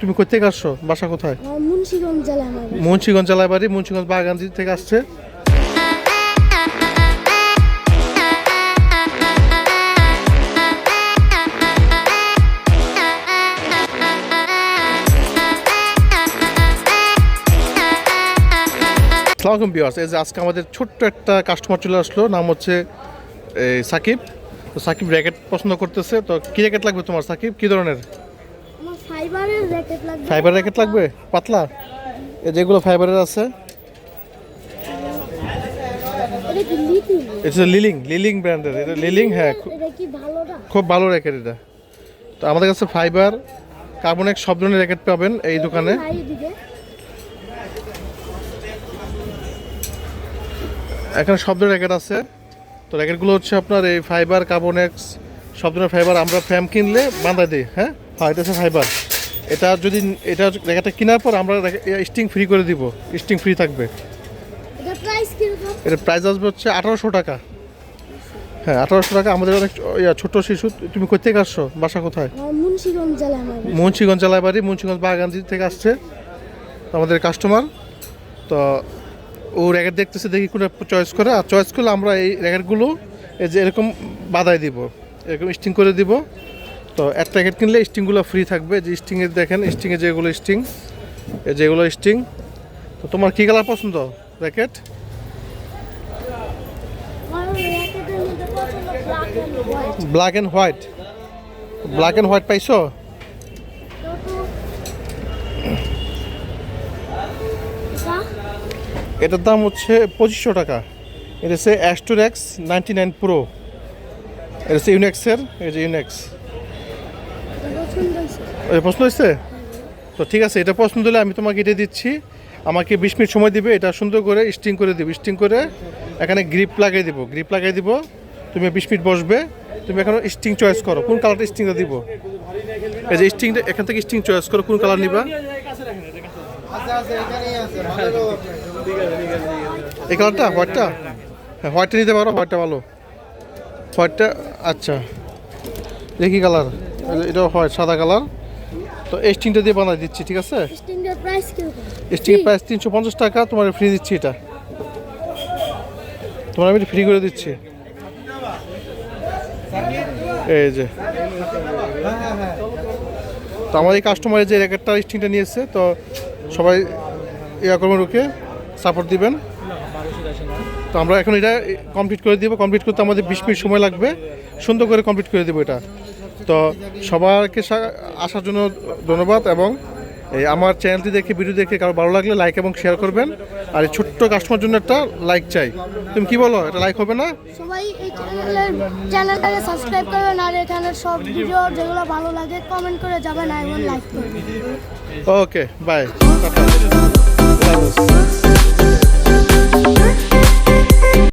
তুমি কোথেকে আসছো? বাসা কোথায়? মুন্সিগঞ্জ জেলা মুন্সিগঞ্জ জেলায় বাড়ি মুন্সিগঞ্জ বাগানজি থেকে আসছে। সালামালাইকুম বিয়ার্স এই যে আজকে আমাদের ছোট্ট একটা কাস্টমার চলে আসলো নাম হচ্ছে সাকিব। তো সাকিব র্যাকেট পছন্দ করতেছে। তো কি র্যাকেট লাগবে তোমার সাকিব? কি ধরনের? ফাইবারের র্যাকেট লাগবে? ফাইবার র্যাকেট লাগবে? পাতলা? এই যেগুলো ফাইবারের আছে। এটা লিলিং লিলিং ব্র্যান্ডের এটা লিলিং হ্যাঁ এটা কি ভালোটা খুব ভালো র্যাকেট এটা। তো আমাদের কাছে ফাইবার কার্বনেক সব ধরনের র্যাকেট পাবেন এই দোকানে। এখানে সব ধরনের র্যাকেট আছে। তো র্যাকেটগুলো হচ্ছে আপনার এই ফাইবার কার্বনেক্স সব ধরনের ফাইবার আমরা ফ্যাম কিনলে বাঁধা দিই হ্যাঁ? হ্যাঁ এটা হচ্ছে ফাইবার এটা যদি এটা র্যাকেটটা কেনার পর আমরা স্টিং ফ্রি করে দিব। স্টিং ফ্রি থাকবে। এটা প্রাইস আসবে হচ্ছে আঠারোশো টাকা। হ্যাঁ আঠারোশো টাকা। আমাদের অনেক ছোট শিশু তুমি কোথেকে আসছো? বাসা কোথায়? মুন্সিগঞ্জ জেলায় বাড়ি মুন্সিগঞ্জ বাগানজি থেকে আসছে আমাদের কাস্টমার তো ও র্যাকেট দেখতেছে দেখি কোনো চয়েস করে। আর চয়েস করলে আমরা এই র্যাকেটগুলো এই যে এরকম বাধাই দিব। এরকম স্টিং করে দিব। তো এক প্যাকেট কিনলে স্টিংগুলো ফ্রি থাকবে। যে স্টিংয়ে দেখেন স্টিংয়ে যেগুলো স্টিং যেগুলো স্টিং তো তোমার কী কালার পছন্দ? পছন্দ black and white black and white পাইছো? এটার দাম হচ্ছে পঁচিশশো টাকা। এটা হচ্ছে অ্যাস্টোরেক্স নাইনটি নাইন প্রো এটা হচ্ছে ইউনেক্সের এই যে ইউনেক্স পছন্দ হয়েছে? তো ঠিক আছে, এটা পছন্দ হলে আমি তোমাকে এটা দিচ্ছি। আমাকে বিশ মিনিট সময় দিবে, এটা সুন্দর করে স্টিং করে দিব স্টিং করে এখানে গ্রিপ লাগিয়ে দিব গ্রিপ লাগিয়ে দিব। তুমি বিশ মিনিট বসবে, তুমি এখন স্টিং চয়েস করো, কোন কালারটা স্টিংটা দিব? এই যে স্টিংটা এখান থেকে স্টিং চয়েস করো, কোন কালার নিবা? এই কালারটা হোয়াইটটা হ্যাঁ হোয়াইটটা নিতে পারো হোয়াইটটা ভালো। হোয়াইটটা আচ্ছা। দেখি কালার এটা হোয়াইট সাদা কালার তো এই স্টিংটা দিয়ে বানাই দিচ্ছি ঠিক আছে? স্টিংয়ের প্রাইস স্টিংয়ের প্রাইস তিনশো পঞ্চাশ টাকা তোমার ফ্রি দিচ্ছি এটা। তোমার আমি ফ্রি করে দিচ্ছি। এই যে। তো আমার এই কাস্টমারের যে র্যাকেটটা স্টিংটা নিয়েছে তো সবাই ইয়া করবেন ওকে সাপোর্ট দিবেন। তো আমরা এখন এটা কমপ্লিট করে দিব। কমপ্লিট করতে আমাদের বিশ মিনিট সময় লাগবে। সুন্দর করে কমপ্লিট করে দেবো এটা। তো সবাইকে আসার জন্য ধন্যবাদ এবং এই আমার চ্যানেলটি দেখে ভিডিও দেখে কারও ভালো লাগলে লাইক এবং শেয়ার করবেন। আর এই ছোট্ট কাস্টমার জন্য একটা লাইক চাই। তুমি কি বলো? এটা লাইক হবে না? সবাই এই চ্যানেলের চ্যানেলটাকে সাবস্ক্রাইব করবেন আর এখানে সব ভিডিও যেগুলো ভালো লাগে কমেন্ট করে যাবেন আর লাইক করবেন। Okay bye